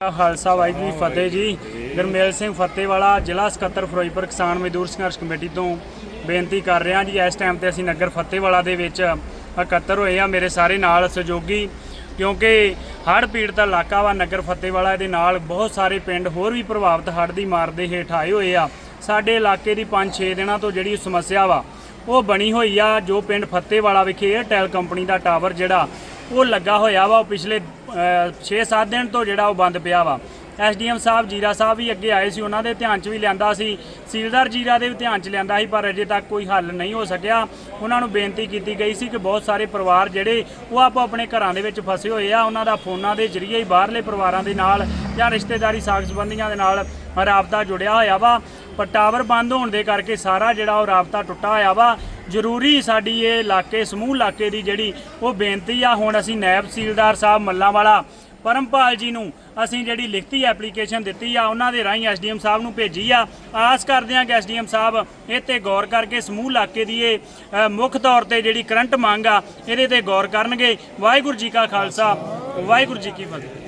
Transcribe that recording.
ਖਾਲਸਾ ਵਾਹਿਗੁਰੂ ਜੀ ਫਤਿਹ ਜੀ। ਗਰਮੇਲ ਸਿੰਘ ਫਤਿਹਵਾਲਾ, ਜ਼ਿਲ੍ਹਾ ਸਕੱਤਰ ਫਿਰੋਜ਼ਪੁਰ ਕਿਸਾਨ ਮਜ਼ਦੂਰ ਸੰਘਰਸ਼ ਕਮੇਟੀ ਤੋਂ ਬੇਨਤੀ ਕਰ ਰਿਹਾ ਜੀ, ਇਸ ਟਾਈਮ ਤੇ ਅਸੀਂ ਨਗਰ ਫਤਿਹਵਾਲਾ ਦੇ ਵਿੱਚ ਇਕੱਤਰ ਹੋਏ ਆ ਮੇਰੇ ਸਾਰੇ ਨਾਲ ਸਹਿਯੋਗੀ, ਕਿਉਂਕਿ ਹੜ੍ਹ ਪੀੜਤ ਇਲਾਕਾ ਵਾ ਨਗਰ ਫਤਿਹਵਾਲਾ ਦੇ ਨਾਲ ਬਹੁਤ ਸਾਰੇ ਪਿੰਡ ਹੋਰ ਵੀ ਪ੍ਰਭਾਵਿਤ ਹੜ੍ਹ ਦੀ ਮਾਰ ਦੇ ਹੇਠ ਆਏ ਹੋਏ ਆ। ਸਾਡੇ ਇਲਾਕੇ ਦੀ 5-6 ਦਿਨਾਂ ਤੋਂ ਜਿਹੜੀ ਸਮੱਸਿਆ ਵਾ, ਉਹ ਬਣੀ ਹੋਈ ਆ, ਜੋ ਪਿੰਡ ਫਤਿਹਵਾਲਾ ਵਿਖੇ ਏਅਰਟੈਲ ਕੰਪਨੀ ਦਾ ਟਾਵਰ ਜਿਹੜਾ ਉਹ ਲੱਗਾ ਹੋਇਆ ਵਾ ਉਹ ਪਿਛਲੇ 6-7 ਦਿਨ ਤੋਂ ਜਿਹੜਾ ਉਹ ਬੰਦ ਪਿਆ ਵਾ। ਐਸਡੀਐਮ ਸਾਹਿਬ ਜੀਰਾ ਸਾਹਿਬ ਵੀ ਅੱਗੇ ਆਏ ਸੀ, ਉਹਨਾਂ ਦੇ ਧਿਆਨ 'ਚ ਵੀ ਲਿਆਂਦਾ ਸੀ। ਸੀਲਦਾਰ ਜੀਰਾ ਦੇ ਵੀ ਧਿਆਨ 'ਚ ਲਿਆਂਦਾ ਸੀ, ਪਰ ਅਜੇ ਤੱਕ ਕੋਈ ਹੱਲ ਨਹੀਂ ਹੋ ਸਕਿਆ। ਉਹਨਾਂ ਨੂੰ ਬੇਨਤੀ ਕੀਤੀ ਗਈ ਸੀ ਕਿ ਬਹੁਤ ਸਾਰੇ ਪਰਿਵਾਰ ਜਿਹੜੇ, ਉਹ ਆਪੋ ਆਪਣੇ ਘਰਾਂ ਦੇ ਵਿੱਚ ਫਸੇ ਹੋਏ ਆ, ਉਹਨਾਂ ਦਾ ਫੋਨਾਂ ਦੇ ਜ਼ਰੀਏ ਹੀ ਬਾਹਰਲੇ ਪਰਿਵਾਰਾਂ ਦੇ ਨਾਲ ਜਾਂ ਰਿਸ਼ਤੇਦਾਰੀ ਸਾਖ ਸੰਬੰਧੀਆਂ ਦੇ ਨਾਲ ਰਾਬਤਾ ਜੁੜਿਆ ਹੋਇਆ ਵਾ। ਪਰ ਟਾਵਰ ਬੰਦ ਹੋਣ ਦੇ ਕਰਕੇ ਸਾਰਾ ਜਿਹੜਾ ਉਹ ਰਾਬਤਾ ਟੁੱਟਾ ਹੋਇਆ ਵਾ। ਜ਼ਰੂਰੀ ਸਾਡੀ ਇਹ ਇਲਾਕੇ, ਸਮੂਹ ਇਲਾਕੇ ਦੀ ਜਿਹੜੀ ਉਹ ਬੇਨਤੀ ਆ, ਹੁਣ ਅਸੀਂ ਨਾਇਬ ਤਹਿਸੀਲਦਾਰ ਸਾਹਿਬ ਮੱਲਾਂ ਵਾਲਾ ਪਰਮਪਾਲ ਜੀ ਨੂੰ ਅਸੀਂ ਜਿਹੜੀ ਲਿਖਤੀ ਐਪਲੀਕੇਸ਼ਨ ਦਿੱਤੀ ਆ, ਉਹਨਾਂ ਦੇ ਰਾਹੀਂ ਐਸਡੀਐਮ ਸਾਹਿਬ ਨੂੰ ਭੇਜੀ ਆ। ਆਸ ਕਰਦੇ ਹਾਂ ਕਿ ਐਸਡੀਐਮ ਸਾਹਿਬ ਇਹ ਤੇ ਗੌਰ ਕਰਕੇ ਸਮੂਹ ਇਲਾਕੇ ਦੀ ਇਹ ਮੁੱਖ ਤੌਰ ਤੇ ਜਿਹੜੀ ਕਰੰਟ ਮੰਗ ਆ, ਇਹਦੇ ਤੇ ਗੌਰ ਕਰਨਗੇ। ਵਾਹਿਗੁਰੂ ਜੀ ਕਾ ਖਾਲਸਾ, ਵਾਹਿਗੁਰੂ ਜੀ ਕੀ ਫਤਿਹ।